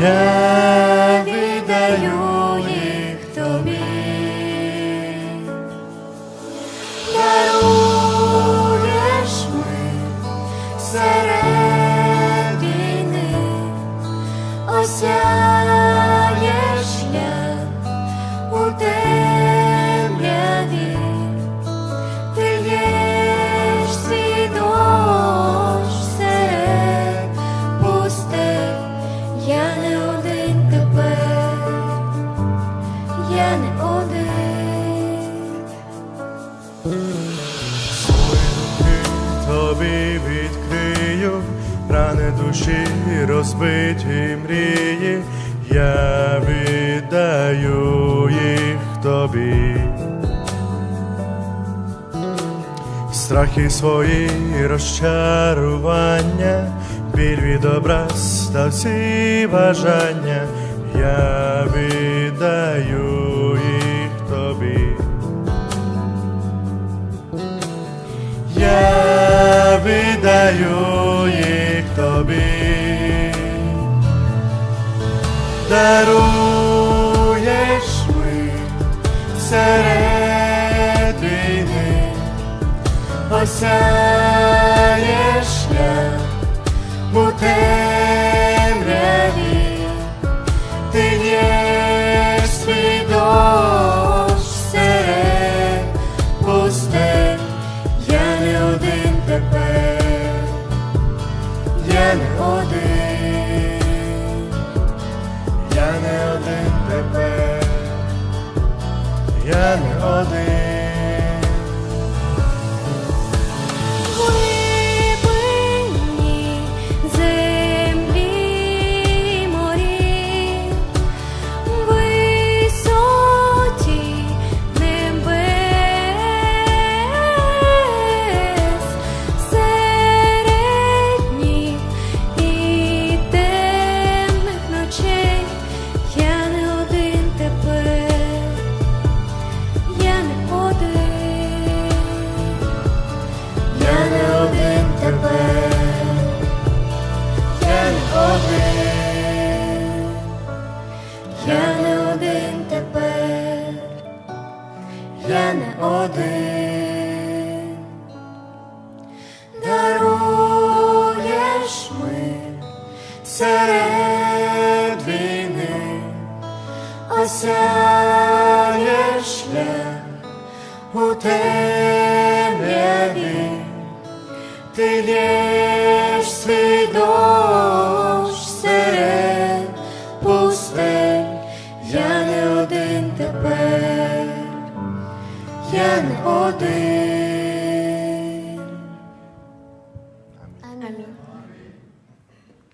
Я віддаю їх тобі. Даруєш ми серед війни, осяєш тобі відкрию, рани душі, розбиті мрії, я віддаю їх тобі. Страхи свої розчарування, біль від образ та всі бажання, я віддаю віддаю їх тобі, даруєш ми серед війни, осяєш шлях у я не один, Я не один тепер, я не один. Даруєш мир серед війни, осяєш шлях у темряві, ти є я не один.